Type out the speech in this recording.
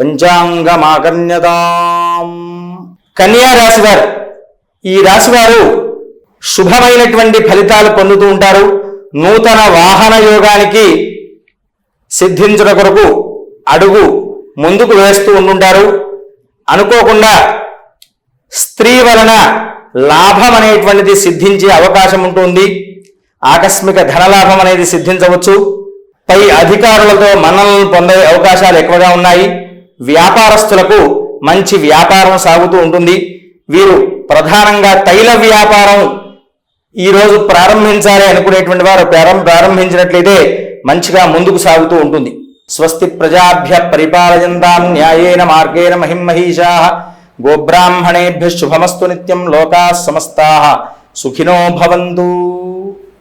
సమయే కన్యా రాశివారు ఈ రాశివారు శుభమైనటువంటి ఫలితాలు పొందుతూ ఉంటారు. నూతన వాహన యోగానికి సిద్ధించుట కొరకు అడుగు ముందుకు వేస్తూ ఉండుంటారు. అనుకోకుండా స్త్రీ వలన లాభం అనేటువంటిది సిద్ధించే అవకాశం ఉంటుంది. ఆకస్మిక ధనలాభం అనేది సిద్ధించవచ్చు. పై అధికారులతో మనల్ని పొందే అవకాశాలు ఎక్కువగా ఉన్నాయి. వ్యాపారస్తులకు మంచి వ్యాపారం సాగుతూ ఉంటుంది. వీరు ప్రధానంగా తైల వ్యాపారం ఈరోజు ప్రారంభించాలి అనుకునేటువంటి వారు ప్రారం ప్రారంభించినట్లయితే మంచిగా ముందుకు సాగుతూ ఉంటుంది. స్వస్తి ప్రజాభ్య పరిపాలయంతాం న్యాయేన మార్గేణ మహిమహీషా గోబ్రాహ్మణేభ్య శుభమస్తు నిత్యం లోకా సమస్తా. సుఖినో భవంతు.